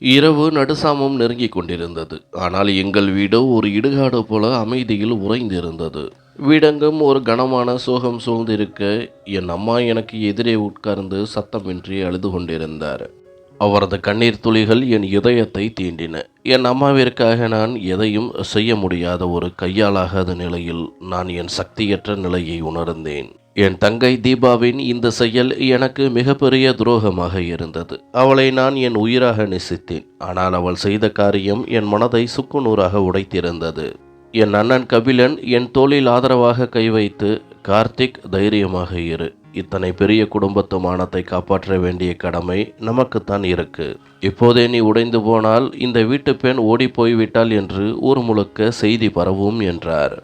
இரவு நடுசாமம் நெருங்கிக் கொண்டிருந்தது. ஆனால் எங்கள் வீடோ ஒரு இடுகாடு போல அமைதியில் உறைந்திருந்தது. வீடெங்கும் ஒரு கனமான சோகம் சூழ்ந்திருக்க என் அம்மா எனக்கு எதிரே உட்கார்ந்து சத்தமின்றி அழுது கொண்டிருந்தார். அவரது கண்ணீர் துளிகள் என் இதயத்தை தீண்டின. என் அம்மாவிற்காக நான் எதையும் செய்ய முடியாத ஒரு கையாலாகாத நிலையில் நான் என் சக்தியற்ற நிலையை உணர்ந்தேன். என் தங்கை தீபாவின் இந்த செயல் எனக்கு மிகப்பெரிய துரோகமாக இருந்தது. அவளை நான் என் உயிராக நேசித்தேன். ஆனால் அவள் செய்த காரியம் என் மனதை சுக்குநூறாக உடைத்திருந்தது. என் அண்ணன் கபிலன் என் தோளில் ஆதரவாக கை வைத்து கார்த்திக் தைரியமாக இரு. இத்தனை பெரிய குடும்பத்து மானத்தை காப்பாற்ற வேண்டிய கடமை நமக்குத்தான் இருக்கு. இப்போதே நீ உடைந்து போனால் இந்த வீட்டு பெண் ஓடி போய்விட்டாள் என்று ஊர் முழுக்க செய்தி பரவும் என்றார்.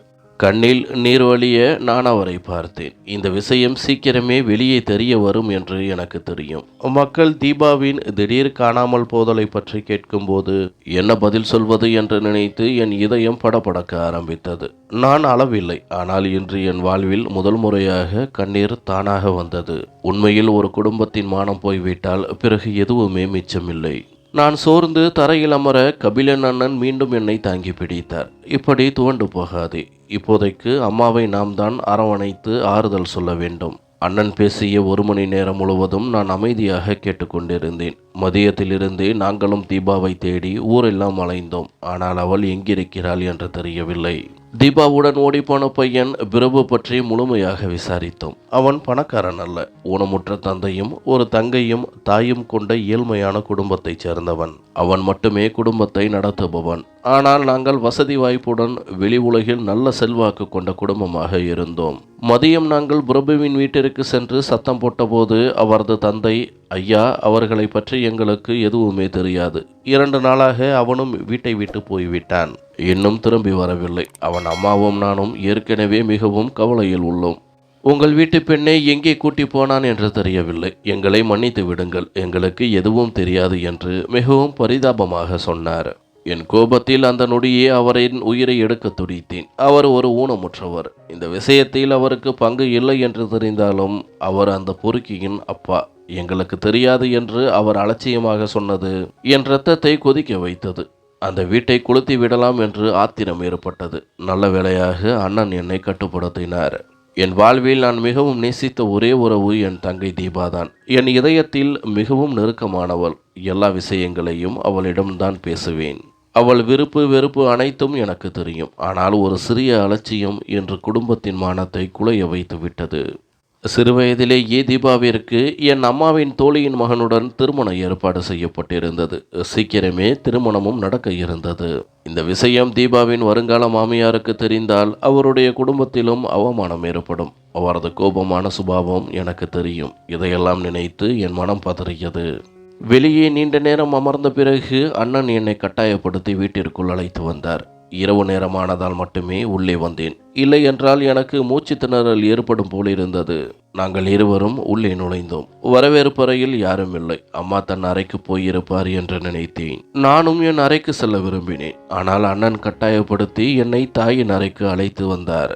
கண்ணில் நீர் வழிய நான் அவரை பார்த்தேன். இந்த விஷயம் சீக்கிரமே வெளியே தெரிய வரும் என்று எனக்கு தெரியும். மக்கள் தீபாவின் திடீர் காணாமல் போதலை பற்றி கேட்கும்போது என்ன பதில் சொல்வது? என்று நினைத்து என் இதயம் படபடக்க ஆரம்பித்தது. நான் அளவில்லை ஆனால் இன்று என் வாழ்வில் முதல் முறையாக கண்ணீர் தானாக வந்தது. உண்மையில் ஒரு குடும்பத்தின் மானம் போய்விட்டால் பிறகு எதுவுமே மிச்சமில்லை. நான் சோர்ந்து தரையில் அமர கபிலன் அண்ணன் மீண்டும் என்னை தாங்கி பிடித்தார். இப்படி துவண்டு போகாதே. இப்போதைக்கு அம்மாவை நாம் தான் அரவணைத்து ஆறுதல் சொல்ல வேண்டும். அண்ணன் பேசிய ஒரு மணி நேரம் முழுவதும் நான் அமைதியாக கேட்டுக்கொண்டிருந்தேன். மதியத்திலிருந்தே நாங்களும் தீபாவை தேடி ஊரெல்லாம் அலைந்தோம். ஆனால் அவள் எங்கிருக்கிறாள் என்று தெரியவில்லை. தீபாவுடன் ஓடிப்போன பையன் பிரபு பற்றி முழுமையாக விசாரித்தோம். அவன் பணக்காரன் அல்ல. ஊனமுற்ற தந்தையும் ஒரு தங்கையும் தாயும் கொண்ட ஏழ்மையான குடும்பத்தைச் சேர்ந்தவன். அவன் மட்டுமே குடும்பத்தை நடத்துபவன். ஆனால் நாங்கள் வசதி வாய்ப்புடன் வெளி உலகில் நல்ல செல்வாக்கு கொண்ட குடும்பமாக இருந்தோம். மதியம் நாங்கள் பிரபுவின் வீட்டிற்கு சென்று சத்தம் போட்டபோது அவரது தந்தை ஐயா அவர்களை பற்றி எங்களுக்கு எதுவுமே தெரியாது. இரண்டு நாளாக அவனும் வீட்டை விட்டு போய்விட்டான். இன்னும் திரும்பி வரவில்லை. அவன் அம்மாவும் நானும் ஏற்கனவே மிகவும் கவலையில் உள்ளோம். உங்கள் வீட்டு பெண்ணை எங்கே கூட்டி போனான் என்று தெரியவில்லை. எங்களை மன்னித்து விடுங்கள். எங்களுக்கு எதுவும் தெரியாது என்று மிகவும் பரிதாபமாக சொன்னார். என் கோபத்தில் அந்த நொடியே அவரின் உயிரை எடுக்க துடித்தேன். அவர் ஒரு ஊனமுற்றவர். இந்த விஷயத்தில் அவருக்கு பங்கு இல்லை என்று தெரிந்தாலும் அவர் அந்த பொறுக்கியின் அப்பா. எங்களுக்கு தெரியாது என்று அவர் அலட்சியமாக சொன்னது. என் இரத்தத்தை கொதிக்க வைத்தது. அந்த வீட்டை கொளுத்தி விடலாம் என்று ஆத்திரம் ஏற்பட்டது. நல்ல வேளையாக அண்ணன் என்னை கட்டுப்படுத்தினார். என் வாழ்வில் நான் மிகவும் நேசித்த ஒரே உறவு என் தங்கை தீபாதான். என் இதயத்தில் மிகவும் நெருக்கமானவள். எல்லா விஷயங்களையும் அவளிடம்தான் பேசுவேன். அவள் விருப்பு வெறுப்பு அனைத்தும் எனக்கு தெரியும். ஆனால் ஒரு சிறிய அலட்சியம் என்று குடும்பத்தின் மானத்தை குலைய வைத்து விட்டது சிறுவயதிலேயே தீபாவிற்கு என் அம்மாவின் தோழியின் மகனுடன் திருமண ஏற்பாடு செய்யப்பட்டிருந்தது. சீக்கிரமே திருமணமும் நடக்க இருந்தது. இந்த விஷயம் தீபாவின் வருங்கால மாமியாருக்கு தெரிந்தால் அவருடைய குடும்பத்திலும் அவமானம் ஏற்படும். அவரது கோபமான சுபாவம் எனக்கு தெரியும். இதையெல்லாம் நினைத்து என் மனம் பதறியது. வெளியே நீண்ட நேரம் அமர்ந்த பிறகு அண்ணன் என்னை கட்டாயப்படுத்தி வீட்டிற்குள் அழைத்து வந்தார். இரவு நேரமானதால் மட்டுமே உள்ளே வந்தேன். இல்லை என்றால் எனக்கு மூச்சு திணறல் ஏற்படும் போல் இருந்தது. நாங்கள் இருவரும் உள்ளே நுழைந்தோம். வரவேற்பறையில் யாரும் இல்லை. அம்மா தன் அறைக்கு போயிருப்பார் என்று நினைத்தேன். நானும் என் அறைக்கு செல்ல விரும்பினேன். ஆனால் அண்ணன் கட்டாயப்படுத்தி என்னை தாயின் அறைக்கு அழைத்து வந்தார்.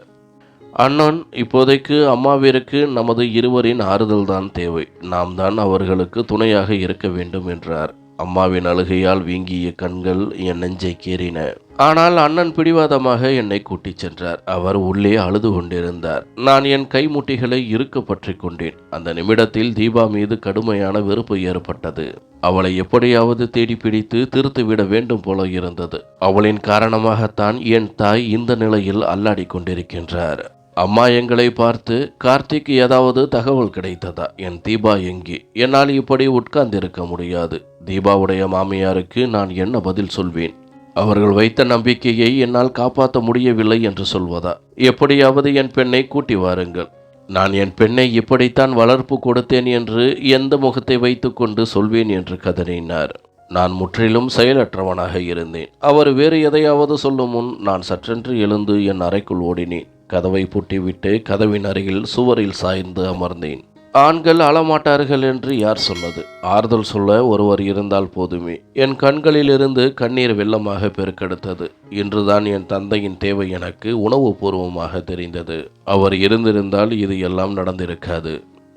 அண்ணன் இப்போதைக்கு அம்மாவிற்கு நமது இருவரின் ஆறுதல் தான் தேவை. நாம் தான் அவர்களுக்கு துணையாக இருக்க வேண்டும் என்றார். அம்மாவின் அழுகையால் வீங்கிய கண்கள் என் நெஞ்சை கீறின. ஆனால் அண்ணன் பிடிவாதமாக என்னை கூட்டிச் சென்றார். அவர் உள்ளே அழுது கொண்டிருந்தார். நான் என் கைமுட்டிகளை இருக்க பற்றி கொண்டேன். அந்த நிமிடத்தில் தீபா மீது கடுமையான வெறுப்பு ஏற்பட்டது. அவளை எப்படியாவது தேடி பிடித்து திருத்துவிட வேண்டும் போல இருந்தது. அவளின் காரணமாகத்தான் என் தாய் இந்த நிலையில் அல்லாடி கொண்டிருக்கின்றார். அம்மா எங்களை பார்த்து கார்த்திக் ஏதாவது தகவல் கிடைத்ததா? என் தீபா எங்கே? என்னால் இப்படி உட்கார்ந்திருக்க முடியாது. தீபாவுடைய மாமியாருக்கு நான் என்ன பதில் சொல்வேன்? அவர்கள் வைத்த நம்பிக்கையை என்னால் காப்பாற்ற முடியவில்லை என்று சொல்வதா? எப்படியாவது என் பெண்ணை கூட்டி வாருங்கள். நான் என் பெண்ணை இப்படித்தான் வளர்ப்பு கொடுத்தேன் என்று எந்த முகத்தை வைத்துக்கொண்டு சொல்வேன் என்று கதறினார். நான் முற்றிலும் செயலற்றவனாக இருந்தேன். அவர் வேறு எதையாவது சொல்லும் முன் நான் சற்றென்று எழுந்து என் அறைக்குள் ஓடினேன். கதவை பூட்டிவிட்டு கதவின் அருகில் சுவரில் சாய்ந்து அமர்ந்தேன். ஆண்கள் அழமாட்டார்கள் என்று யார் சொன்னது? ஆறுதல் சொல்ல ஒருவர் இருந்தால் போதுமே. என் கண்களிலிருந்து கண்ணீர் வெள்ளமாக பெருக்கெடுத்தது. இன்றுதான் என் தந்தையின் தேவை எனக்கு உணவு பூர்வமாக தெரிந்தது. அவர் இருந்திருந்தால் இது எல்லாம் நடந்திருக்காது.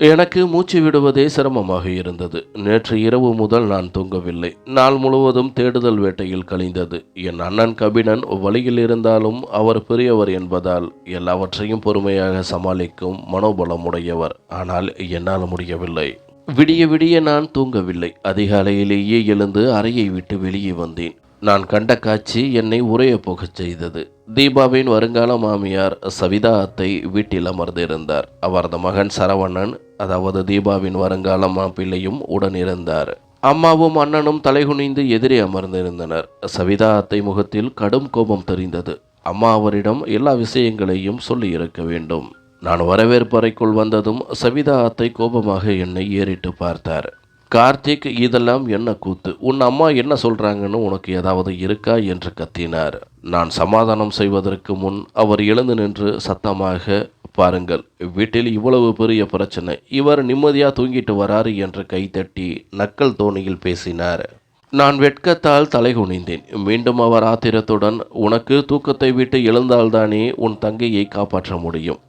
எனக்கு மூச்சு விடுவதே சிரமமாக இருந்தது. நேற்று இரவு முதல் நான் தூங்கவில்லை. நாள் முழுவதும் தேடுதல் வேட்டையில் கழிந்தது. என் அண்ணன் கபினன் வழியில் இருந்தாலும் அவர் பெரியவர் என்பதால் எல்லாவற்றையும் பொறுமையாக சமாளிக்கும் மனோபலம் உடையவர். ஆனால் என்னால் முடியவில்லை. விடிய விடிய நான் தூங்கவில்லை. அதிகாலையிலேயே எழுந்து அறையை விட்டு வெளியே வந்தேன். நான் கண்ட காட்சி என்னை உரைய போகச் செய்தது. தீபாவின் வருங்கால மாமியார் சவிதா அத்தை வீட்டில் அமர்ந்திருந்தார். அவரது மகன் சரவணன் அதாவது தீபாவின் வருங்கால மாப்பிள்ளையும் உடன் இருந்தார் அம்மாவும் அண்ணனும் தலைகுனிந்து எதிரே அமர்ந்திருந்தனர். சவிதா அத்தை முகத்தில் கடும் கோபம் தெரிந்தது. அம்மா அவரிடம் எல்லா விஷயங்களையும் சொல்லி இருக்க வேண்டும். நான் வரவேற்பறைக்குள் வந்ததும் சவிதா அத்தை கோபமாக என்னை ஏறிட்டு பார்த்தார். கார்த்திக் இதெல்லாம் என்ன கூத்து? உன் அம்மா என்ன சொல்கிறாங்கன்னு உனக்கு ஏதாவது இருக்கா? என்று கத்தினார். நான் சமாதானம் செய்வதற்கு முன் அவர் எழுந்து நின்று சத்தமாக பாருங்கள் வீட்டில் இவ்வளவு பெரிய பிரச்சனை. இவர் நிம்மதியாக தூங்கிட்டு வராரு என்று கைத்தட்டி நக்கல் தோணியில் பேசினார். நான் வெட்கத்தால் தலை குனிந்தேன். மீண்டும் அவர் ஆத்திரத்துடன் உனக்கு தூக்கத்தை விட்டு எழுந்தால்தானே உன் தங்கையை காப்பாற்ற முடியும்.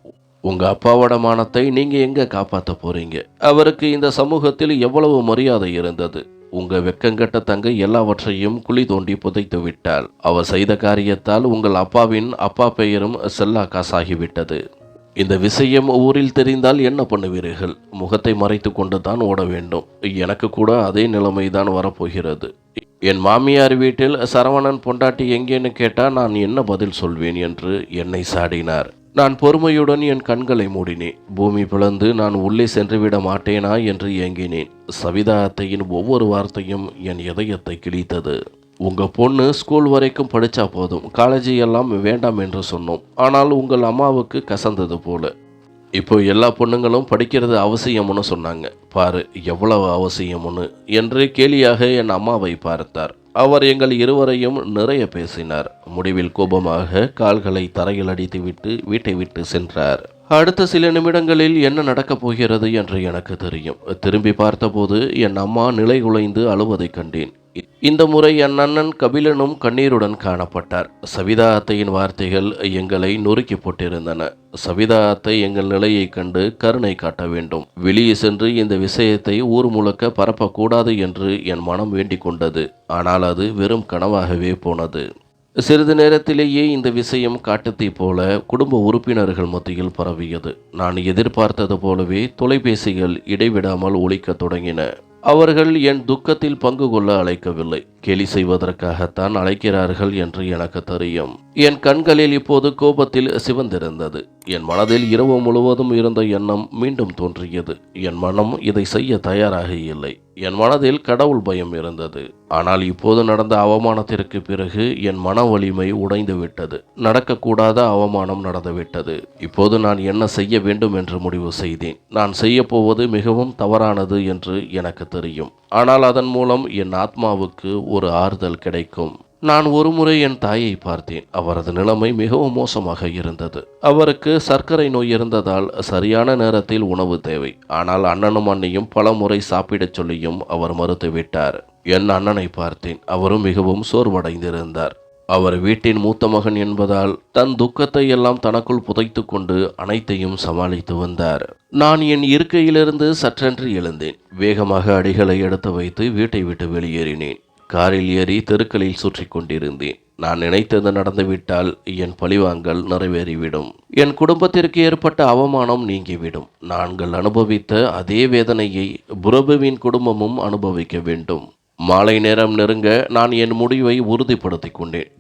உங்கள் அப்பாவோட மானத்தை நீங்கள் எங்கே காப்பாற்ற போகிறீங்க அவருக்கு இந்த சமூகத்தில் எவ்வளவு மரியாதை இருந்தது? உங்கள் வெக்கங்கெட்ட தங்கை எல்லாவற்றையும் குழி தோண்டி புதைத்து விட்டாள். அவர் செய்த காரியத்தால் உங்கள் அப்பாவின் அப்பா பெயரும் செல்லா காசாகிவிட்டது இந்த விஷயம் ஊரில் தெரிந்தால் என்ன பண்ணுவீர்கள்? முகத்தை மறைத்து கொண்டு தான் ஓட வேண்டும். எனக்கு கூட அதே நிலைமைதான் வரப்போகிறது. என் மாமியார் வீட்டில் சரவணன் பொண்டாட்டி எங்கேன்னு கேட்டால் நான் என்ன பதில் சொல்வேன் என்று என்னை சாடினார். நான் பொறுமையுடன் என் கண்களை மூடினேன் பூமி பிளந்து நான் உள்ளே சென்றுவிட மாட்டேனா என்று ஏங்கினேன். சவிதா அத்தையின் ஒவ்வொரு வார்த்தையும் என் இதயத்தை கிழித்தது. உங்கள் பொண்ணு ஸ்கூல் வரைக்கும் படித்தா போதும். காலேஜ் எல்லாம் வேண்டாம் என்று சொன்னோம். ஆனால் உங்கள் அம்மாவுக்கு கசந்தது போல. இப்போ எல்லா பொண்ணுங்களும் படிக்கிறது அவசியம்னு சொன்னாங்க. பாரு எவ்வளவு அவசியம்னு. என்று கேலியாக என் அம்மாவை பார்த்தார். அவர் எங்கள் இருவரையும் நிறைய பேசினார். முடிவில் கோபமாக கால்களை தரையில் அடித்துவிட்டு வீட்டை விட்டு சென்றார். அடுத்த சில நிமிடங்களில் என்ன நடக்கப் போகிறது என்று எனக்கு தெரியும். திரும்பி பார்த்தபோது என் அம்மா நிலை குலைந்து அழுவதைக் கண்டேன். இந்த முறை என் அண்ணன் கபிலனும் கண்ணீருடன் காணப்பட்டார். சவிதா அத்தையின் வார்த்தைகள் எங்களை நொறுக்கி போட்டிருந்தன. சவிதா அத்தை எங்கள் நிலையைக் கண்டு கருணை காட்ட வேண்டும். வெளியே சென்று இந்த விஷயத்தை ஊர் முழுக்க பரப்பக்கூடாது என்று என் மனம் வேண்டிக் கொண்டது. ஆனால் அது வெறும் கனவாகவே போனது. சிறிது நேரத்திலேயே இந்த விஷயம் காட்டத்தை போல குடும்ப உறுப்பினர்கள் மத்தியில் பரவியது. நான் எதிர்பார்த்தது போலவே தொலைபேசிகள் இடைவிடாமல் ஒழிக்க தொடங்கின. அவர்கள் என் துக்கத்தில் பங்கு கொள்ள அழைக்கவில்லை. கேலி செய்வதற்காகத்தான் அழைக்கிறார்கள் என்று எனக்கு தெரியும். என் கண்களில் இப்போது கோபத்தில் சிவந்திருந்தது. என் மனதில் இரவு முழுவதும் இருந்த எண்ணம் மீண்டும் தோன்றியது. என் மனம் இதை செய்ய தயாராக இல்லை என் மனதில் கடவுள் பயம் இருந்தது. ஆனால் இப்போது நடந்த அவமானத்திற்கு பிறகு என் மன வலிமை உடைந்து விட்டது. நடக்கக்கூடாத அவமானம் நடந்துவிட்டது இப்போது நான் என்ன செய்ய வேண்டும் என்று முடிவு செய்தேன். நான் செய்யப்போவது மிகவும் தவறானது என்று எனக்கு தெரியும். ஆனால் அதன் மூலம் என் ஆத்மாவுக்கு ஒரு ஆறுதல் கிடைக்கும். நான் ஒருமுறை என் தாயை பார்த்தேன். அவரது நிலைமை மிகவும் மோசமாக இருந்தது. அவருக்கு சர்க்கரை நோய் இருந்ததால் சரியான நேரத்தில் உணவு தேவை. ஆனால் அண்ணனும் அண்ணியும் பல முறை சாப்பிடச் சொல்லியும் அவர் மறுத்துவிட்டார் என் அண்ணனை பார்த்தேன். அவரும் மிகவும் சோர்வடைந்திருந்தார். அவர் வீட்டின் மூத்த மகன் என்பதால் தன் துக்கத்தை எல்லாம் தனக்குள் புதைத்து கொண்டு அனைத்தையும் சமாளித்து வந்தார். நான் என் இருக்கையிலிருந்து சற்றென்று எழுந்தேன். வேகமாக அடிகளை எடுத்து வைத்து வீட்டை விட்டு வெளியேறினேன். காரில் ஏறி தெருக்களில் சுற்றி கொண்டிருந்தேன் நான் நினைத்தது நடந்துவிட்டால் என் பழிவாங்கல் நிறைவேறிவிடும். என் குடும்பத்திற்கு ஏற்பட்ட அவமானம் நீங்கிவிடும். நாங்கள் அனுபவித்த அதே வேதனையை புரபுவின் குடும்பமும் அனுபவிக்க வேண்டும். மாலை நேரம் நெருங்க நான் என் முடிவை உறுதிப்படுத்தி கொண்டேன்.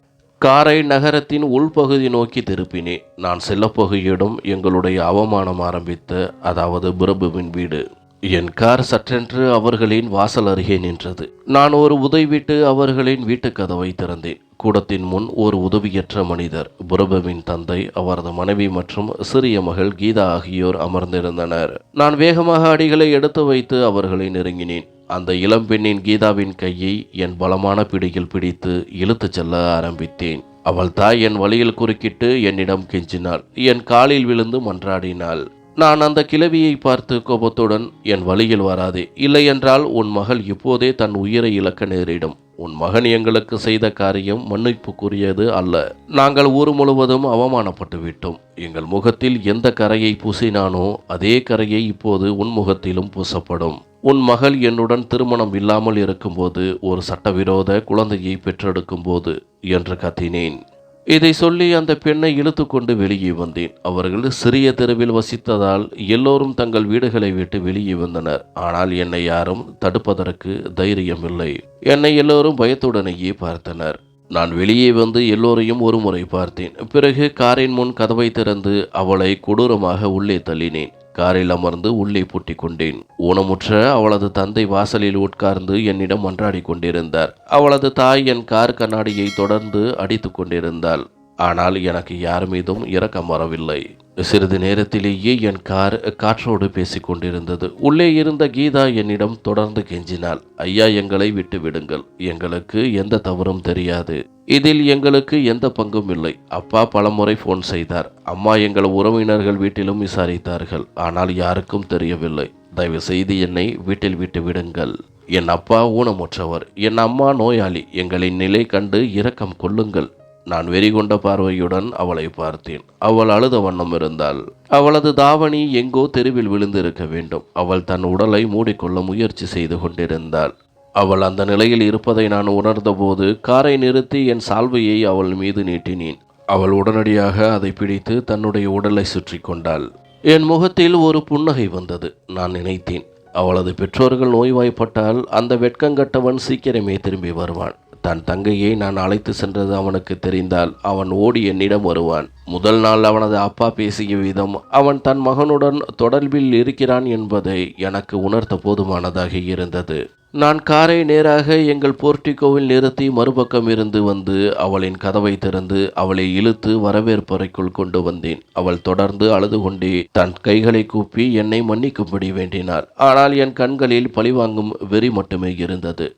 காரை நகரத்தின் உள்பகுதி நோக்கி திருப்பினேன். நான் செல்லப்போகிய இடம் எங்களுடைய அவமானம் ஆரம்பித்த அதாவது பிரபுவின் வீடு. என் கார் சற்றென்று அவர்களின் வாசல் அருகே நின்றது. நான் ஒரு உதவிட்டு அவர்களின் வீட்டுக் கதவை திறந்தேன். கூடத்தின் முன் ஒரு உதவியற்ற மனிதர் புரபவின் தந்தை அவரது மனைவி மற்றும் சிறிய மகள் கீதா ஆகியோர் அமர்ந்திருந்தனர். நான் வேகமாக அடிகளை எடுத்து வைத்து அவர்களை நெருங்கினேன். அந்த இளம் பெண்ணின் கீதாவின் கையை என் பலமான பிடியில் பிடித்து இழுத்துச் செல்ல ஆரம்பித்தேன். அவள் தாய் என் வழியில் குறுக்கிட்டு என்னிடம் கெஞ்சினாள். என் காலில் விழுந்து மன்றாடினாள். நான் அந்த கிழவியை பார்த்து கோபத்துடன் என் வழியில் வராதே. இல்லையென்றால் உன் மகள் இப்போதே தன் உயிரை இழக்க நேரிடும். உன் மகன் எங்களுக்கு செய்த காரியம் மன்னிப்புக்குரியது அல்ல. நாங்கள் ஊர் முழுவதும் அவமானப்பட்டு விட்டோம். எங்கள் முகத்தில் எந்த கரையை பூசினானோ அதே கரையை இப்போது உன் முகத்திலும் பூசப்படும். உன் மகள் என்னுடன் திருமணம் இல்லாமல் இருக்கும்போது ஒரு சட்டவிரோத குழந்தையை பெற்றெடுக்கும் போது என்று கத்தினேன். இதை சொல்லி அந்த பெண்ணை இழுத்து கொண்டு வெளியே வந்தேன். அவர்கள் சிறிய தெருவில் வசித்ததால் எல்லோரும் தங்கள் வீடுகளை விட்டு வெளியே வந்தனர். ஆனால் என்னை யாரும் தடுப்பதற்கு தைரியம் இல்லை என்னை எல்லோரும் பயத்துடனேயே பார்த்தனர். நான் வெளியே வந்து எல்லோரையும் ஒரு முறை பார்த்தேன். பிறகு காரின் முன் கதவை திறந்து அவளை கொடூரமாக உள்ளே தள்ளினேன். காரில் அமர்ந்து உள்ளே பூட்டிக் கொண்டேன் ஊனமுற்ற அவளது தந்தை வாசலில் உட்கார்ந்து என்னிடம் மன்றாடி கொண்டிருந்தார் அவளது தாய் என் கார் கண்ணாடியை தொடர்ந்து அடித்து கொண்டிருந்தாள் ஆனால் எனக்கு யார் மீதும் இரக்கம் வரவில்லை. சிறிது நேரத்திலேயே என் கார் காற்றோடு பேசிக்கொண்டிருந்தது உள்ளே இருந்த கீதா என்னிடம் தொடர்ந்து கெஞ்சினாள். ஐயா எங்களை விட்டு விடுங்கள். எங்களுக்கு எந்த தவறும் தெரியாது. இதில் எங்களுக்கு எந்த பங்கும் இல்லை. அப்பா பலமுறை ஃபோன் செய்தார். அம்மா எங்கள் உறவினர்கள் வீட்டிலும் விசாரித்தார்கள். ஆனால் யாருக்கும் தெரியவில்லை. தயவு செய்து என்னை வீட்டில் விட்டு விடுங்கள். என் அப்பா ஊனமுற்றவர். என் அம்மா நோயாளி. எங்களின் நிலை கண்டு இரக்கம் கொள்ளுங்கள். நான் வெறிகொண்ட பார்வையுடன் அவளை பார்த்தேன். அவள் அழுத வண்ணம் இருந்தாள் அவளது தாவணி எங்கோ தெருவில் விழுந்திருக்க வேண்டும். அவள் தன் உடலை மூடிக்கொள்ள முயற்சி செய்து கொண்டிருந்தாள். அவள் அந்த நிலையில் இருப்பதை நான் உணர்ந்தபோது காரை நிறுத்தி என் சால்வையை அவள் மீது நீட்டினேன். அவள் உடனடியாக அதை பிடித்து தன்னுடைய உடலை சுற்றி கொண்டாள். என் முகத்தில் ஒரு புன்னகை வந்தது. நான் நினைத்தேன் அவளது பெற்றோர்கள் நோய்வாய்ப்பட்டால் அந்த வெட்கங்கட்டவன் சீக்கிரமே திரும்பி வருவான். தன் தங்கையை நான் அழைத்து சென்றது அவனுக்கு தெரிந்தால் அவன் ஓடி என்னிடம் வருவான். முதல் நாள் அவனது அப்பா பேசிய விதம் அவன் தன் மகனுடன் தொடர்பில் இருக்கிறான் என்பதை எனக்கு உணர்த்த போதுமானதாக இருந்தது. நான் காரை நேராக எங்கள் போர்ட்டிகோவில் நிறுத்தி மறுபக்கம் இருந்து வந்து அவளின் கதவை திறந்து அவளை இழுத்து வரவேற்பறைக்குள் கொண்டு வந்தேன். அவள் தொடர்ந்து அழுது கொண்டே தன் கைகளை கூப்பி என்னை மன்னிக்கும்படி வேண்டினாள். ஆனால் என் கண்களில் பழிவாங்கும் வெறி மட்டுமே இருந்தது.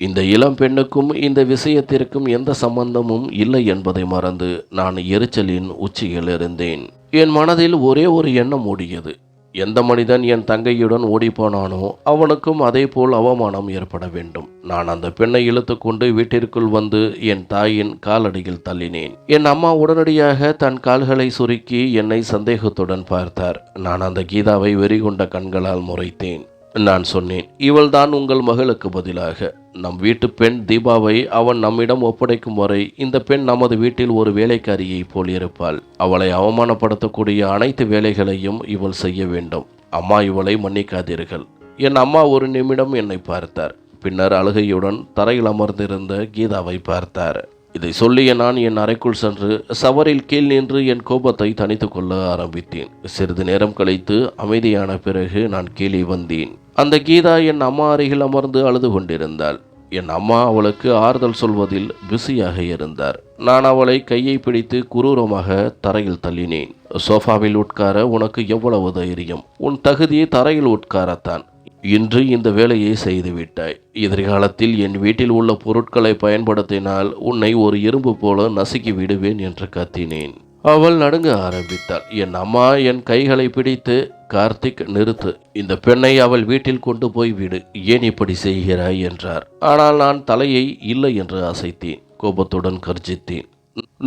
இந்த இளம் பெண்ணுக்கும் இந்த விஷயத்திற்கும் எந்த சம்பந்தமும் இல்லை என்பதை மறந்து நான் எரிச்சலின் உச்சியில் இருந்தேன். என் மனதில் ஒரே ஒரு எண்ணம் ஓடியது. எந்த மனிதன் என் தங்கையுடன் ஓடிப்போனானோ அவனுக்கும் அதே போல் அவமானம் ஏற்பட வேண்டும். நான் அந்த பெண்ணை இழுத்துக்கொண்டு வீட்டிற்குள் வந்து என் தாயின் காலடியில் தள்ளினேன். என் அம்மா உடனடியாக தன் கால்களை சுருக்கி என்னை சந்தேகத்துடன் பார்த்தார். நான் அந்த கீதாவை வெறிகொண்ட கண்களால் முறைத்தேன். நான் சொன்னேன் இவள்தான் உங்கள் மகளுக்கு பதிலாக. நம் வீட்டு பெண் தீபாவை அவன் நம்மிடம் ஒப்படைக்கும் வரை இந்த பெண் நமது வீட்டில் ஒரு வேலைக்காரியை போல் இருப்பாள். அவளை அவமானப்படுத்தக்கூடிய அனைத்து வேலைகளையும் இவள் செய்ய வேண்டும். அம்மா இவளை மன்னிக்காதீர்கள். என் அம்மா ஒரு நிமிடம் என்னை பார்த்தார். பின்னர் அழுகையுடன் தரையில் அமர்ந்திருந்த கீதாவை பார்த்தார். இதை சொல்லிய நான் என் அறைக்குள் சென்று சவரில் கீழ் நின்று என் கோபத்தை தனித்து கொள்ள ஆரம்பித்தேன். சிறிது நேரம் கழித்து அமைதியான பிறகு நான் கீழே வந்தேன். அந்த கீதா என் அம்மா அருகில் அமர்ந்து அழுது கொண்டிருந்தாள். என் அம்மா அவளுக்கு ஆறுதல் சொல்வதில் பிஸியாக இருந்தார். நான் அவளை கையை பிடித்து குரூரமாக தரையில் தள்ளினேன். சோஃபாவில் உட்கார உனக்கு எவ்வளவு தைரியம்? உன் தகுதியை தரையில் உட்காரத்தான். இன்று இந்த வேலையை செய்துவிட்டாய். எதிர்காலத்தில் என் வீட்டில் உள்ள பொருட்களை பயன்படுத்தினால் உன்னை ஒரு எறும்பு போல நசுக்கி விடுவேன் என்று கத்தினேன். அவள் நடுங்க ஆரம்பித்தாள். என் அம்மா என் கைகளை பிடித்து கார்த்திக் நிறுத்து இந்த பெண்ணை அவள் வீட்டில் கொண்டு போய் விடு ஏன் இப்படி செய்கிறாய் என்றார். ஆனால் நான் தலையை இல்லை என்று அசைத்தேன் கோபத்துடன் கர்ஜித்தேன்.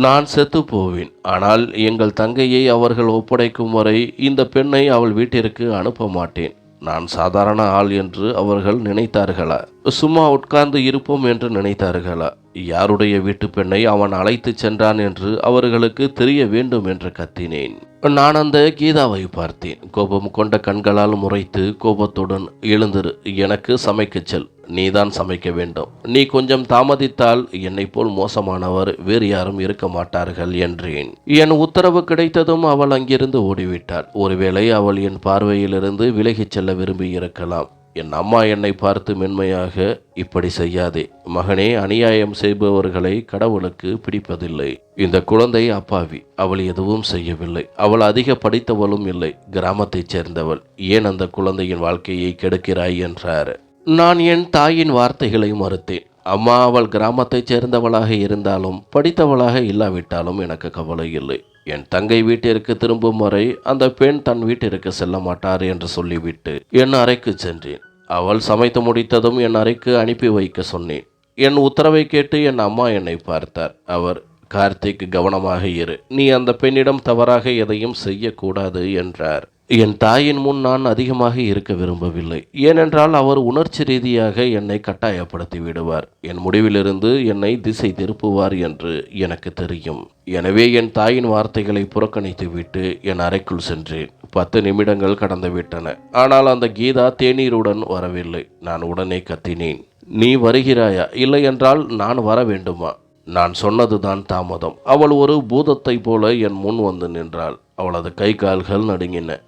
நான் செத்து போவேன் ஆனால் எங்கள் தங்கையை அவர்கள் ஒப்படைக்கும் வரை இந்த பெண்ணை அவள் வீட்டிற்கு அனுப்ப மாட்டேன். நான் சாதாரண ஆள் என்று அவர்கள் நினைத்தார்களா? சும்மா உட்கார்ந்து இருப்போம் என்று நினைத்தார்களா? யாருடைய வீட்டு பெண்ணை அவன் அழைத்து சென்றான் என்று அவர்களுக்கு தெரிய வேண்டும் என்று கத்தினேன். நான் அந்த கீதாவை பார்த்தேன். கோபம் கொண்ட கண்களால் முறைத்து கோபத்துடன் எழுந்திரு எனக்கு சமைக்கச் செல். நீதான் சமைக்க வேண்டும். நீ கொஞ்சம் தாமதித்தால் என்னை போல் மோசமானவர் வேறு யாரும் இருக்க மாட்டார்கள் என்றேன். என் உத்தரவு கிடைத்ததும் அவள் அங்கிருந்து ஓடிவிட்டாள். ஒருவேளை அவள் என் பார்வையிலிருந்து விலகிச் செல்ல விரும்பி இருக்கலாம். என் அம்மா என்னை பார்த்து மென்மையாக இப்படி செய்யாதே. மகனே அநியாயம் செய்பவர்களை கடவுளுக்கு பிடிப்பதில்லை. இந்த குழந்தை அப்பாவி. அவள் எதுவும் செய்யவில்லை. அவள் அதிக படித்தவளும் இல்லை. கிராமத்தைச் சேர்ந்தவள். ஏன் அந்த குழந்தையின் வாழ்க்கையை கெடுக்கிறாய்? என்றார். நான் என் தாயின் வார்த்தைகளை மறுத்தேன். அம்மா அவள் கிராமத்தைச் சேர்ந்தவளாக இருந்தாலும் படித்தவளாக இல்லாவிட்டாலும் எனக்கு கவலை இல்லை. என் தங்கை வீட்டிற்கு திரும்பும் வரை அந்த பெண் தன் வீட்டிற்கு செல்ல மாட்டார் என்று சொல்லிவிட்டு என் அறைக்கு சென்றேன். அவள் சமைத்து முடித்ததும் என் அறைக்கு அனுப்பி வைக்க சொன்னேன். என் உத்தரவை கேட்டு என் அம்மா என்னை பார்த்தார். அவர் கார்த்திக் கவனமாக இரு. நீ அந்த பெண்ணிடம் தவறாக எதையும் செய்யக்கூடாது என்றார். என் தாயின் முன் நான் அதிகமாக இருக்க விரும்பவில்லை. ஏனென்றால் அவர் உணர்ச்சி ரீதியாக என்னை கட்டாயப்படுத்தி விடுவார். என் முடிவிலிருந்து என்னை திசை திருப்புவார் என்று எனக்கு தெரியும். எனவே என் தாயின் வார்த்தைகளை புறக்கணித்துவிட்டு என் அறைக்குள் சென்றேன். பத்து நிமிடங்கள் கடந்து விட்டன ஆனால் அந்த கீதா தேநீருடன் வரவில்லை. நான் உடனே கத்தினேன். நீ வருகிறாயா? இல்லை என்றால் நான் வர வேண்டுமா? நான் சொன்னதுதான் தாமதம். அவள் ஒரு பூதத்தைப் போல என் முன் வந்து நின்றாள். அவளது கை கால்கள் நடுங்கின.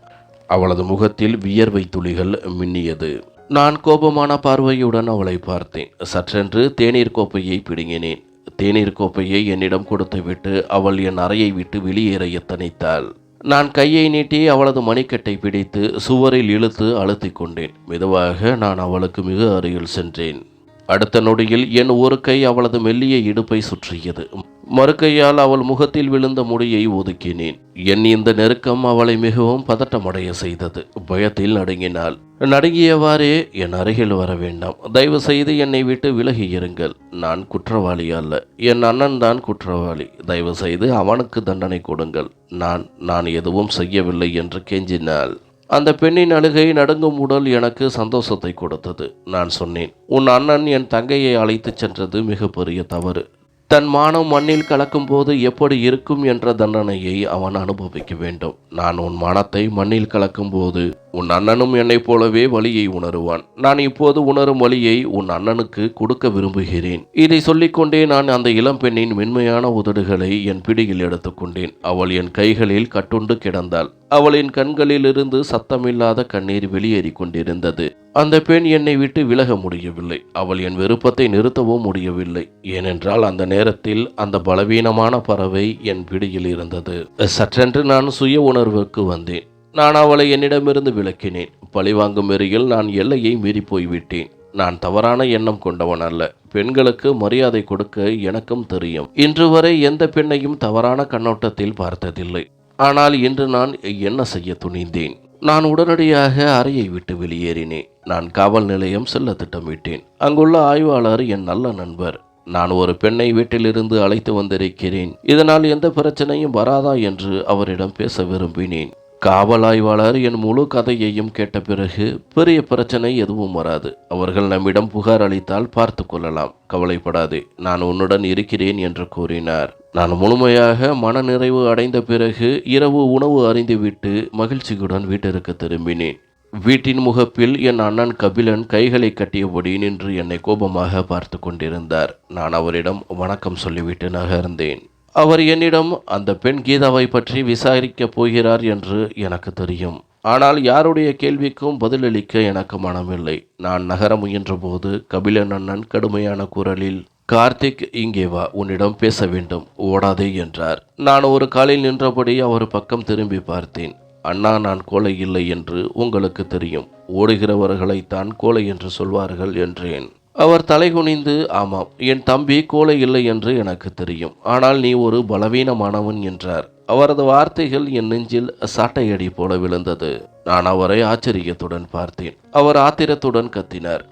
அவளது முகத்தில் வியர்வை துளிகள் மின்னியது. நான் கோபமான பார்வையுடன் அவளை பார்த்தேன். சற்றென்று தேநீர் கோப்பையை பிடுங்கினேன். தேநீர் கோப்பையை என்னிடம் கொடுத்துவிட்டு அவள் என் அறையை விட்டு வெளியேற எத்தனைத்தாள். நான் கையை நீட்டி அவளது மணிக்கட்டை பிடித்து சுவரில் இழுத்து அழுத்திக் கொண்டேன். மெதுவாக நான் அவளுக்கு மிக அருகில் சென்றேன். அடுத்த நொடியில் என் ஒரு கை அவளது மெல்லிய இடுப்பை சுற்றியது. மறுக்கையால் அவள் முகத்தில் விழுந்த முடியை ஒதுக்கினேன். என் இந்த நெருக்கம் அவளை மிகவும் பதட்டமடைய செய்தது. பயத்தில் நடுங்கினாள். நடுங்கியவாறே என் அருகில் வர வேண்டாம். தயவு செய்து என்னை விட்டு விலகி இருங்கள். நான் குற்றவாளி அல்ல. என் அண்ணன் தான் குற்றவாளி. தயவு செய்து அவனுக்கு தண்டனை கொடுங்கள். நான் நான் எதுவும் செய்யவில்லை என்று கெஞ்சினாள். அந்த பெண்ணின் அழுகை நடுங்கும் உடல் எனக்கு சந்தோஷத்தை கொடுத்தது. நான் சொன்னேன் உன் அண்ணன் என் தங்கையை அழைத்துச் சென்றது மிகப்பெரிய தவறு. தன் மானம் மண்ணில் கலக்கும்போது எப்படி இருக்கும் என்ற தண்டனையை அவன் அனுபவிக்க வேண்டும். நான் உன் மானத்தை மண்ணில் கலக்கும்போது உன் அண்ணனும் என்னைப் போலவே வழியை உணருவான். நான் இப்போது உணரும் வலியை உன் அண்ணனுக்கு கொடுக்க விரும்புகிறேன். இதை சொல்லிக்கொண்டே நான் அந்த இளம்பெண்ணின் மென்மையான உதடுகளை என் பிடியில் எடுத்துக்கொண்டேன் அவள் என் கைகளில் கட்டுண்டு கிடந்தாள். அவளின் கண்களிலிருந்து சத்தமில்லாத கண்ணீர் வெளியேறிக் கொண்டிருந்தது. அந்த பெண் என்னை விட்டு விலக முடியவில்லை. அவள் என் விருப்பத்தை நிறுத்தவும் முடியவில்லை. ஏனென்றால் அந்த நேரத்தில் அந்த பலவீனமான பறவை என் பிடியில் இருந்தது. சற்றென்று நான் சுய உணர்வுக்கு வந்தேன். நான் அவளை என்னிடமிருந்து விளக்கினேன் பழிவாங்கும் வெறியில் நான் எல்லையை மீறி போய்விட்டேன். நான் தவறான எண்ணம் கொண்டவன் அல்ல. பெண்களுக்கு மரியாதை கொடுக்க எனக்கும் தெரியும். இன்று வரை எந்த பெண்ணையும் தவறான கண்ணோட்டத்தில் பார்த்ததில்லை. ஆனால் இன்று நான் என்ன செய்ய துணிந்தேன்? நான் உடனடியாக அறையை விட்டு வெளியேறினேன். நான் காவல் நிலையம் செல்ல திட்டமிட்டேன். அங்குள்ள ஆய்வாளர் என் நல்ல நண்பர். நான் ஒரு பெண்ணை வீட்டிலிருந்து அழைத்து வந்திருக்கிறேன். இதனால் எந்த பிரச்சனையும் வராதா என்று அவரிடம் பேச விரும்பினேன். காவல் ஆய்வாளர் என் முழு கதையையும் கேட்ட பிறகு பெரிய பிரச்சனை எதுவும் வராது. அவர்கள் நம்மிடம் புகார் அளித்தால் பார்த்து கொள்ளலாம். கவலைப்படாதே நான் உன்னுடன் இருக்கிறேன் என்று கூறினார். நான் முழுமையாக மனநிறைவு அடைந்த பிறகு இரவு உணவு அறிந்துவிட்டு மகிழ்ச்சியுடன் வீட்டிற்கு திரும்பினேன். வீட்டின் முகப்பில் என் அண்ணன் கபிலன் கைகளை கட்டியபடி நின்று என்னை கோபமாக பார்த்து கொண்டிருந்தார். நான் அவரிடம் வணக்கம் சொல்லிவிட்டு நகர்ந்தேன். அவர் என்னிடம் அந்த பெண் கீதாவை பற்றி விசாரிக்கப் போகிறார் என்று எனக்கு தெரியும். ஆனால் யாருடைய கேள்விக்கும் பதிலளிக்க எனக்கு மனமில்லை. நான் நகர முயன்றபோது கபிலன் அண்ணன் கடுமையான குரலில் கார்த்திக் இங்கே வா உன்னிடம் பேச வேண்டும். ஓடாதே என்றார். நான் ஒரு காலில் நின்றபடி அவர் பக்கம் திரும்பி பார்த்தேன். அண்ணா நான் கோழை இல்லை என்று உங்களுக்கு தெரியும். ஓடுகிறவர்களைத்தான் கோலை என்று சொல்வார்கள் என்றேன். அவர் தலைகுனிந்து ஆமாம் என் தம்பி கோலை இல்லை என்று எனக்கு தெரியும். ஆனால் நீ ஒரு பலவீனமானவன் என்றார். அவரது வார்த்தைகள் என் நெஞ்சில் சாட்டையடி போல விழுந்தது. நான் அவரை ஆச்சரியத்துடன் பார்த்தேன். அவர் ஆத்திரத்துடன் கத்தினார்.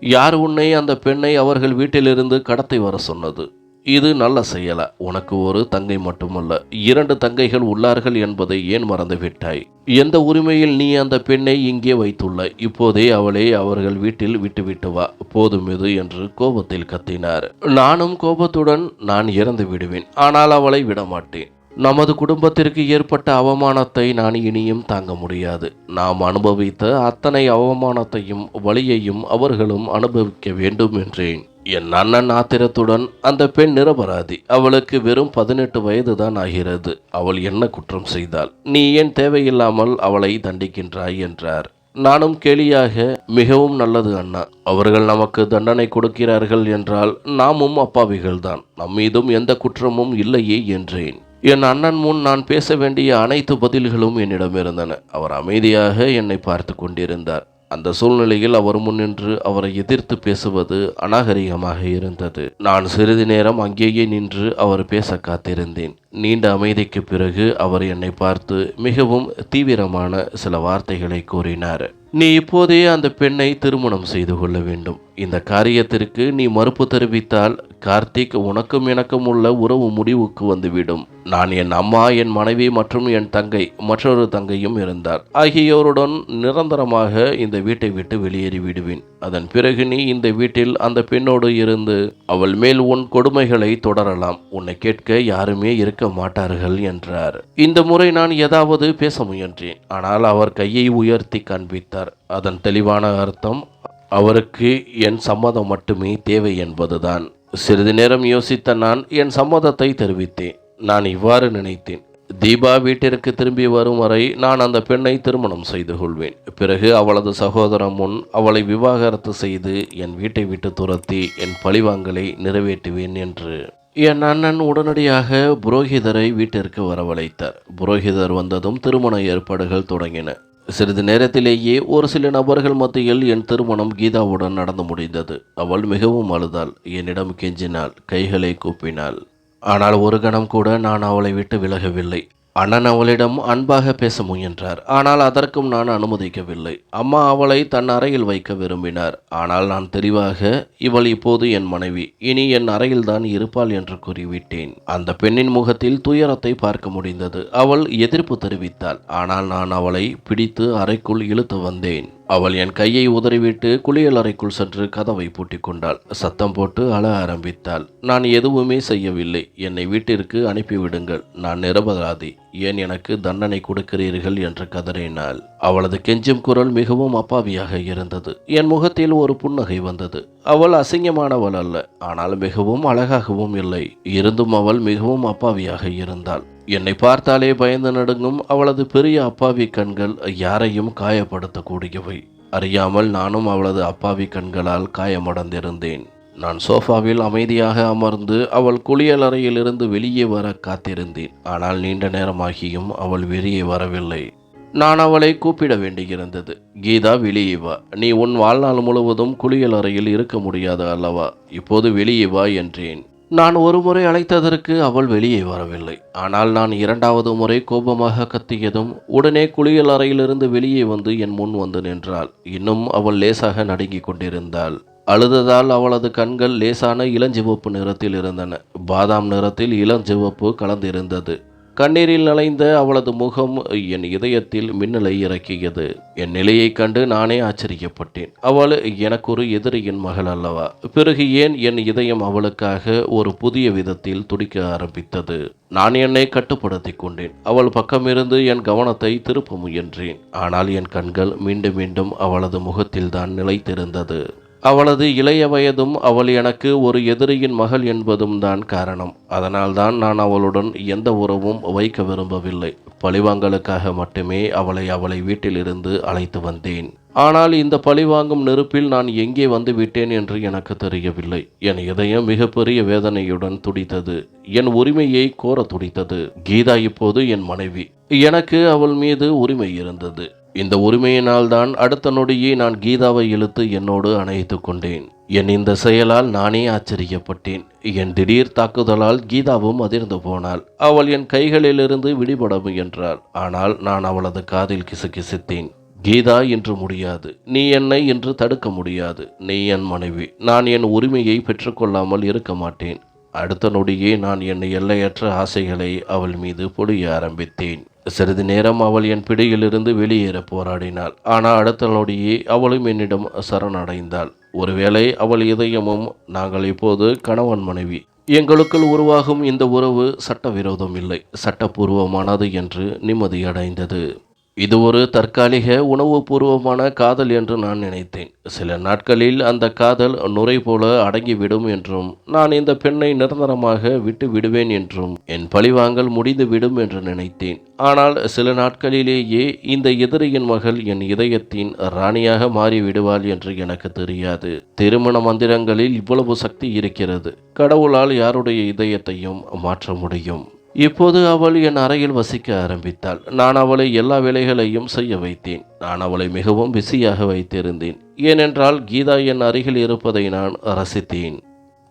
யார் உன்னை அந்த பெண்ணை அவர்கள் வீட்டிலிருந்து கடத்தி வர சொன்னது? இது நல்ல செயலா? உனக்கு ஒரு தங்கை மட்டுமல்ல. இரண்டு தங்கைகள் உள்ளார்கள் என்பதை ஏன் மறந்துவிட்டாய்? எந்த உரிமையில் நீ அந்த பெண்ணை இங்கே வைத்துள்ள? இப்போதே அவளை அவர்கள் வீட்டில் விட்டுவிட்டு வா. போதும் இது என்று கோபத்தில் கத்தினார். நானும் கோபத்துடன் நான் இறந்து விடுவேன். ஆனால் அவளை விடமாட்டேன். நமது குடும்பத்திற்கு ஏற்பட்ட அவமானத்தை நான் இனியும் தாங்க முடியாது. நாம் அனுபவித்த அத்தனை அவமானத்தையும் வழியையும் அவர்களும் அனுபவிக்க வேண்டும் என்றேன். என் அண்ணன் ஆத்திரத்துடன் அந்த பெண் நிரபராதி. அவளுக்கு வெறும் பதினெட்டு வயதுதான் ஆகிறது. அவள் என்ன குற்றம் செய்தாள்? நீ ஏன் தேவையில்லாமல் அவளை தண்டிக்கின்றாய் என்றார். நானும் கேலியாக மிகவும் நல்லது அண்ணா. அவர்கள் நமக்கு தண்டனை கொடுக்கிறார்கள் என்றால் நாமும் அப்பாவிகள்தான். நம்மீதும் எந்த குற்றமும் இல்லையே என்றேன். என் அண்ணன் முன் நான் பேச வேண்டிய அனைத்து பதில்களும் என்னிடம் இருந்தன அவர் அமைதியாக என்னை பார்த்து கொண்டிருந்தார். அந்த சூழ்நிலையில் அவர் முன்னின்று அவரை எதிர்த்து பேசுவது அநாகரிகமாக இருந்தது. நான் சிறிது நேரம் அங்கேயே நின்று அவர் பேச காத்திருந்தேன். நீண்ட அமைதிக்கு பிறகு அவர் என்னை பார்த்து மிகவும் தீவிரமான சில வார்த்தைகளை கூறினார். நீ இப்போதே அந்த பெண்ணை திருமணம் செய்து கொள்ள வேண்டும். இந்த காரியத்திற்கு நீ மறுப்பு தெரிவித்தால் கார்த்திக் உனக்கும் எனக்கும் உள்ள உறவு முடிவுக்கு வந்துவிடும். நான் என் அம்மா என் மனைவி மற்றும் என் தங்கை மற்றொரு தங்கையும் இருந்தார். ஆகியோருடன் நிரந்தரமாக இந்த வீட்டை விட்டு வெளியேறி விடுவேன். அதன் பிறகு நீ இந்த வீட்டில் அந்த பெண்ணோடு இருந்து அவள் மேல் உன் கொடுமைகளை தொடரலாம். உன்னை கேட்க யாருமே இருக்க மாட்டார்கள் என்றார். இந்த முறை நான் ஏதாவது பேச முயன்றேன். ஆனால் அவர் கையை உயர்த்தி காண்பித்தார். அதன் தெளிவான அர்த்தம் அவருக்கு என் சம்மதம் மட்டுமே தேவை என்பதுதான். சிறிது நேரம் யோசித்த நான் என் சம்மதத்தை தெரிவித்தேன். நான் இவ்வாறு நினைத்தேன். தீபா வீட்டிற்கு திரும்பி வரும் வரை நான் அந்த பெண்ணை திருமணம் செய்து கொள்வேன். பிறகு அவளது சகோதரம் முன் அவளை விவாகரத்து செய்து என் வீட்டை விட்டு துரத்தி என் பழிவாங்கலை நிறைவேற்றுவேன் என்று என் அண்ணன் உடனடியாக புரோகிதரை வீட்டிற்கு வரவழைத்தார். புரோகிதர் வந்ததும் திருமண ஏற்பாடுகள் தொடங்கின. சிறிது நேரத்திலேயே ஒரு சில நபர்கள் மத்தியில் என் திருமணம் கீதாவுடன் நடந்து முடிந்தது. அவள் மிகவும் அழுதாள். என்னிடம் கெஞ்சினாள். கைகளை கூப்பினாள். ஆனால் ஒரு கணம் கூட நான் அவளை விட்டு விலகவில்லை. அண்ணன் அவளிடம் அன்பாக பேச முயன்றார். ஆனால் அதற்கும் நான் அனுமதிக்கவில்லை. அம்மா அவளை தன் அறையில் வைக்க விரும்பினார். ஆனால் நான் தெளிவாக இவள் இப்போது என் மனைவி. இனி என் அறையில்தான் இருப்பாள் என்று கூறிவிட்டேன். அந்த பெண்ணின் முகத்தில் துயரத்தை பார்க்க முடிந்தது. அவள் எதிர்ப்பு தெரிவித்தாள். ஆனால் நான் அவளை பிடித்து அறைக்குள் இழுத்து வந்தேன். அவள் என் கையை உதறிவிட்டு குளியலறைக்குள் சென்று கதவை பூட்டிக் கொண்டாள். சத்தம் போட்டு அழ ஆரம்பித்தாள். நான் எதுவுமே செய்யவில்லை. என்னை வீட்டிற்கு அனுப்பிவிடுங்கள். நான் நிரபராதி. ஏன் எனக்கு தண்டனை கொடுக்கிறீர்கள்? என்று கதறினாள். அவளது கெஞ்சும் குரல் மிகவும் அப்பாவியாக இருந்தது. என் முகத்தில் ஒரு புன்னகை வந்தது. அவள் அசிங்கமானவள் அல்ல. ஆனால் மிகவும் அழகாகவும் இல்லை. இருந்தும் அவள் மிகவும் அப்பாவியாக இருந்தாள். என்னை பார்த்தாலே பயந்து நடுங்கும் அவளது பெரிய அப்பாவி கண்கள் யாரையும் காயப்படுத்தக்கூடியவை. அறியாமல் நானும் அவளது அப்பாவி கண்களால் காயமடைந்திருந்தேன். நான் சோஃபாவில் அமைதியாக அமர்ந்து அவள் குளியலறையிலிருந்து வெளியே வர காத்திருந்தேன். ஆனால் நீண்ட நேரமாகியும் அவள் வெளியே வரவில்லை. நான் அவளை கூப்பிட வேண்டியிருந்தது. கீதா வெளியே வா. நீ உன் வாழ்நாள் முழுவதும் குளியலறையில் இருக்க முடியாது அல்லவா? இப்போது வெளியே வா என்றேன். நான் ஒரு முறை அழைத்ததற்கு அவள் வெளியே வரவில்லை. ஆனால் நான் இரண்டாவது முறை கோபமாக கத்தியதும் உடனே குளியல் அறையிலிருந்து வெளியே வந்து என் முன் வந்து நின்றாள். இன்னும் அவள் லேசாக நடுங்கிக் கொண்டிருந்தாள். அழுததால் அவளது கண்கள் லேசான இளஞ்சிவப்பு நிறத்தில் இருந்தன. பாதாம் நிறத்தில் இளஞ்சிவப்பு கலந்திருந்தது. கண்ணீரில் நலைந்த அவளது முகம் என் இதயத்தில் மின்னலை இறக்கியது. என் நிலையைக் கண்டு நானே ஆச்சரியப்பட்டேன். அவள் எனக்கு ஒரு எதிரியின் மகள் அல்லவா? பிறகு ஏன் என் இதயம் அவளுக்காக ஒரு புதிய விதத்தில் துடிக்க ஆரம்பித்தது? நான் என்னை கட்டுப்படுத்திக் கொண்டேன். அவள் பக்கமிருந்து என் கவனத்தை திருப்ப முயன்றேன். ஆனால் என் கண்கள் மீண்டும் மீண்டும் அவளது முகத்தில்தான் நிலைத்திருந்தது. அவளது இளைய வயதும் அவள் எனக்கு ஒரு எதிரியின் மகள் என்பதும் தான் காரணம். அதனால்தான் நான் அவளுடன் எந்த உறவும் வைக்க விரும்பவில்லை. பழிவாங்கலுக்காக மட்டுமே அவளை அவளை வீட்டிலிருந்து அழைத்து வந்தேன். ஆனால் இந்த பழிவாங்கும் நெருப்பில் நான் எங்கே வந்து விட்டேன் என்று எனக்கு தெரியவில்லை. என் இதயம் மிகப்பெரிய வேதனையுடன் துடித்தது. என் உரிமையை கோர துடித்தது. கீதா இப்போது என் மனைவி. எனக்கு அவள் மீது உரிமை இருந்தது. இந்த உரிமையினால் தான் அடுத்த நொடியே நான் கீதாவை இழுத்து என்னோடு அணைத்து கொண்டேன். என் இந்த செயலால் நானே ஆச்சரியப்பட்டேன். என் திடீர் தாக்குதலால் கீதாவும் அதிர்ந்து போனாள். அவள் என் கைகளிலிருந்து விடுபட முயன்றாள். ஆனால் நான் அவளது காதில் கிசுகிசுத்தேன். கீதா இன்று முடியாது. நீ என்னை இன்று தடுக்க முடியாது. நீ என் மனைவி. நான் என் உரிமையை பெற்றுக்கொள்ளாமல் இருக்க மாட்டேன். அடுத்த நொடியே நான் என் எல்லையற்ற ஆசைகளை அவள் மீது பொழிய ஆரம்பித்தேன். சிறிது நேரம் அவள் என் பிடியிலிருந்து வெளியேற போராடினாள். ஆனால் அடுத்த நொடியே அவளும் என்னிடம் சரணடைந்தாள். ஒருவேளை அவள் இதயமும் நாங்கள் இப்போது கணவன் மனைவி. எங்களுக்குள் உருவாகும் இந்த உறவு சட்டவிரோதம் இல்லை. சட்டப்பூர்வமானது என்று நிம்மதியடைந்தது இது ஒரு தற்காலிக உணவுபூர்வமான காதல் என்று நான் நினைத்தேன். சில நாட்களில் அந்த காதல் நுரை போல அடங்கிவிடும் என்றும் நான் இந்த பெண்ணை நிரந்தரமாக விட்டு விடுவேன் என்றும் என் பழிவாங்கல் முடிந்துவிடும் என்று நினைத்தேன். ஆனால் சில நாட்களிலேயே இந்த எதிரியின் மகள் என் இதயத்தின் ராணியாக மாறிவிடுவாள் என்று எனக்கு தெரியாது. திருமண மந்திரங்களில் இவ்வளவு சக்தி இருக்கிறது. கடவுளால் யாருடைய இதயத்தையும் மாற்ற முடியும்? இப்போது அவள் என் அறையில் வசிக்க ஆரம்பித்தாள். நான் அவளை எல்லா வேலைகளையும் செய்ய வைத்தேன். நான் அவளை மிகவும் பிஸியாக வைத்திருந்தேன். ஏனென்றால் கீதா என் அருகில் இருப்பதை நான் ரசித்தேன்.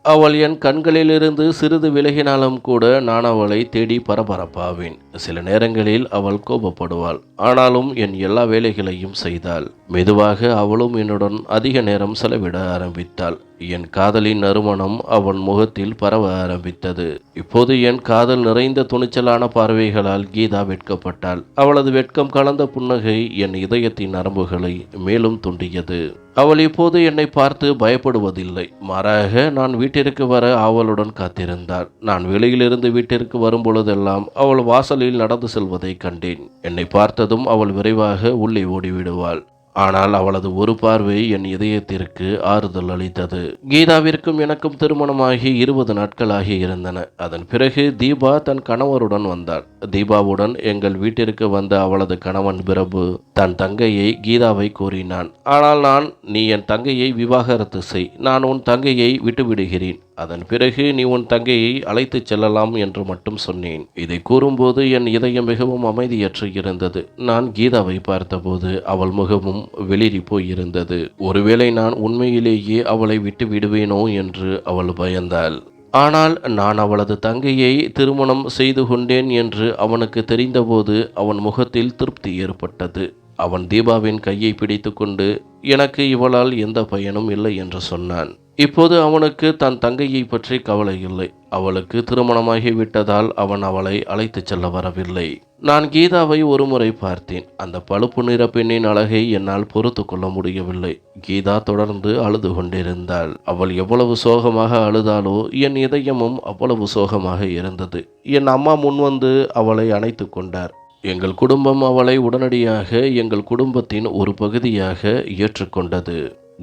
அவள் என் கண்களிலிருந்து சிறிது விலகினாலும் கூட நான் அவளை தேடி பரபரப்பாவேன். சில நேரங்களில் அவள் கோபப்படுவாள். ஆனாலும் என் எல்லா வேலைகளையும் செய்தாள். மெதுவாக அவளும் என்னுடன் அதிக நேரம் செலவிட ஆரம்பித்தாள். என் காதலின் நறுமணம் அவன் முகத்தில் பரவ ஆரம்பித்தது. இப்போது என் காதல் நிறைந்த துணிச்சலான பார்வைகளால் கீதா வெட்கப்பட்டாள். அவளது வெட்கம் கலந்த புன்னகை என் இதயத்தின் நரம்புகளை மேலும் துண்டியது. அவள் இப்போது என்னை பார்த்து பயப்படுவதில்லை. மாறாக நான் வீட்டிற்கு வர ஆவலுடன் காத்திருந்தாள். நான் வெளியிலிருந்து வீட்டிற்கு வரும்பொழுதெல்லாம் அவள் வாசலில் நடந்து செல்வதை கண்டேன். என்னை பார்த்ததும் அவள் விரைவாக உள்ளே ஓடிவிடுவாள். ஆனால் அவளது ஒரு பார்வை என் இதயத்திற்கு ஆறுதல் அளித்தது. கீதாவிற்கும் எனக்கும் திருமணமாகி இருபது நாட்களாகி இருந்தன. அதன் பிறகு தீபா தன் கணவருடன் வந்தாள். தீபாவுடன் எங்கள் வீட்டிற்கு வந்த அவளது கணவன் பிரபு தன் தங்கையை கீதாவை கூறினான். ஆனால் நான் நீ என் தங்கையை விவாகரத்து செய். நான் உன் தங்கையை விட்டுவிடுகிறேன். அதன் பிறகு நீ உன் தங்கையை அழைத்துச் செல்லலாம் என்று மட்டும் சொன்னேன். இதை கூறும்போது என் இதயம் மிகவும் அமைதியற்று இருந்தது. நான் கீதாவை பார்த்தபோது அவள் முகமும் வெளிரி போயிருந்தது. ஒருவேளை நான் உண்மையிலேயே அவளை விட்டு விடுவேனோ என்று அவள் பயந்தாள். ஆனால் நான் அவளது தங்கையை திருமணம் செய்து கொண்டேன் என்று அவனுக்கு தெரிந்தபோது அவன் முகத்தில் திருப்தி ஏற்பட்டது. அவன் தீபாவின் கையை பிடித்துக்கொண்டு எனக்கு இவளால் எந்த பயனும் இல்லை என்று சொன்னான். இப்போது அவனுக்கு தன் தங்கையை பற்றி கவலை இல்லை. அவளுக்கு திருமணமாகி விட்டதால் அவன் அவளை அழைத்துச் செல்ல வரவில்லை. நான் கீதாவை ஒருமுறை பார்த்தேன். அந்த பழுப்பு நிற பெண்ணின் அழகை என்னால் பொறுத்து கொள்ள முடியவில்லை. கீதா தொடர்ந்து அழுது கொண்டிருந்தாள். அவள் எவ்வளவு சோகமாக அழுதாலோ என் இதயமும் அவ்வளவு சோகமாக இருந்தது. என் அம்மா முன்வந்து அவளை அணைத்து கொண்டார். எங்கள் குடும்பம் அவளை உடனடியாக எங்கள் குடும்பத்தின் ஒரு பகுதியாக ஏற்றுக்கொண்டது.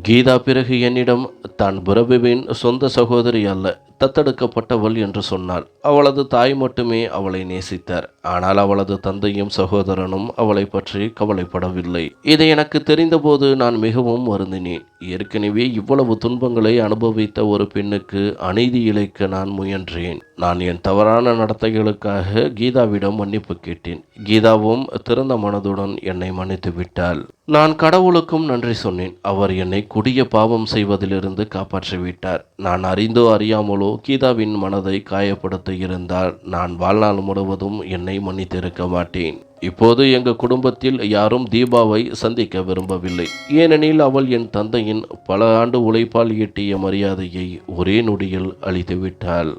கீதா பிறகு என்னிடம் தான் பிரபுவின் சொந்த சகோதரி அல்ல தத்தெடுக்கப்பட்டவள் என்று சொன்னாள். அவளது தாய் மட்டுமே அவளை நேசித்தார். ஆனால் அவளது தந்தையும் சகோதரனும் அவளை பற்றி கவலைப்படவில்லை. இதை எனக்கு தெரிந்தபோது நான் மிகவும் வருந்தினேன். ஏற்கனவே இவ்வளவு துன்பங்களை அனுபவித்த ஒரு பெண்ணுக்கு அநீதி இழைக்க நான் முயன்றேன். நான் என் தவறான நடத்தைகளுக்காக கீதாவிடம் மன்னிப்பு கேட்டேன். கீதாவும் திறந்த மனதுடன் என்னை மன்னித்து விட்டாள். நான் கடவுளுக்கும் நன்றி சொன்னேன். அவர் என்னை கொடிய பாவம் செய்வதிலிருந்து காப்பாற்றிவிட்டார். நான் அறிந்தோ அறியாமலோ கீதாவின் மனதை காயப்படுத்த இருந்தால் நான் வாழ்நாள் முழுவதும் என்னை மன்னித்திருக்க மாட்டேன். இப்போது எங்கள் குடும்பத்தில் யாரும் தீபாவை சந்திக்க விரும்பவில்லை. ஏனெனில் அவள் என் தந்தையின் பல ஆண்டு உழைப்பால் ஈட்டிய மரியாதையை ஒரே நொடியில் அழித்துவிட்டாள்.